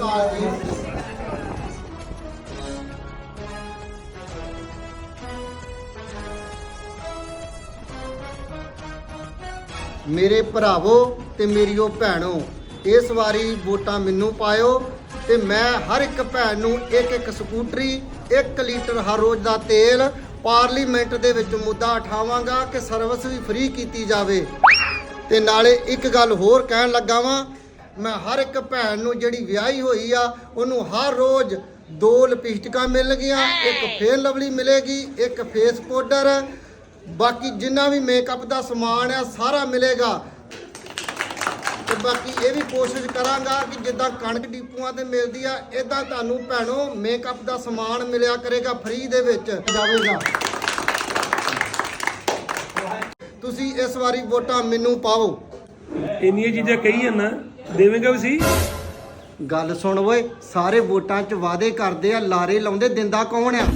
ਅਕਾਲ ਜੀ ਮੇਰੇ ਭਰਾਵੋ ਤੇ ਮੇਰੀਓ ਭੈਣੋ, ਇਸ ਵਾਰੀ ਵੋਟਾਂ ਮੈਨੂੰ ਪਾਇਓ ਤੇ ਮੈਂ ਹਰ ਇੱਕ ਭੈਣ ਨੂੰ ਇੱਕ ਇੱਕ ਸਕੂਟਰੀ 1 ਲੀਟਰ ਹਰ ਰੋਜ਼ ਦਾ ਤੇਲ ਪਾਰਲੀਮੈਂਟ ਦੇ ਵਿੱਚ ਮੁੱਦਾ ਉਠਾਵਾਂਗਾ ਕਿ ਸਰਵਿਸ ਵੀ ਫ੍ਰੀ ਕੀਤੀ ਜਾਵੇ। ਤੇ ਨਾਲੇ ਇੱਕ ਗੱਲ ਹੋਰ ਕਹਿਣ ਲੱਗਾ ਵਾਂ ਮੈਂ ਹਰ ਇੱਕ ਭੈਣ ਨੂੰ ਜਿਹੜੀ ਵਿਆਹੀ ਹੋਈ ਆ, ਉਹਨੂੰ ਹਰ ਰੋਜ਼ ਦੋ ਲਿਪਸਟਿਕਾਂ ਮਿਲਣਗੀਆਂ ਇੱਕ ਫੇਰ ਲਵਲੀ ਮਿਲੇਗੀ, ਇੱਕ ਫੇਸ ਪਾਊਡਰ। ਬਾਕੀ ਜਿੰਨਾ ਵੀ ਮੇਕਅਪ ਦਾ ਸਮਾਨ ਆ, ਸਾਰਾ ਮਿਲੇਗਾ। ਤੇ ਬਾਕੀ ਇਹ ਵੀ ਕੋਸ਼ਿਸ਼ ਕਰਾਂਗਾ ਕਿ ਜਿੱਦਾਂ ਕਣਕ ਡਿਪੂਆਂ ਤੇ ਮਿਲਦੀ ਆ ਇਦਾਂ ਤੁਹਾਨੂੰ ਭੈਣੋ ਮੇਕਅਪ ਦਾ ਸਮਾਨ ਮਿਲਿਆ ਕਰੇਗਾ ਫ੍ਰੀ ਦੇ ਵਿੱਚ। ਜਾਵੇਗਾ। ਤੁਸੀਂ ਇਸ ਵਾਰੀ ਵੋਟਾਂ ਮੈਨੂੰ ਪਾਓ। ਇੰਨੀਆਂ ਚੀਜ਼ਾਂ ਕਹੀ ਜਾਂਦਾ ਦੇਵੇਂਗਾ ਵੀ ਸੀ? ਗੱਲ ਸੁਣ ਓਏ ਸਾਰੇ ਵੋਟਾਂ 'ਚ ਵਾਅਦੇ ਕਰਦੇ ਆ ਲਾਰੇ ਲਾਉਂਦੇ ਦਿੰਦਾ ਕੌਣ ਆ?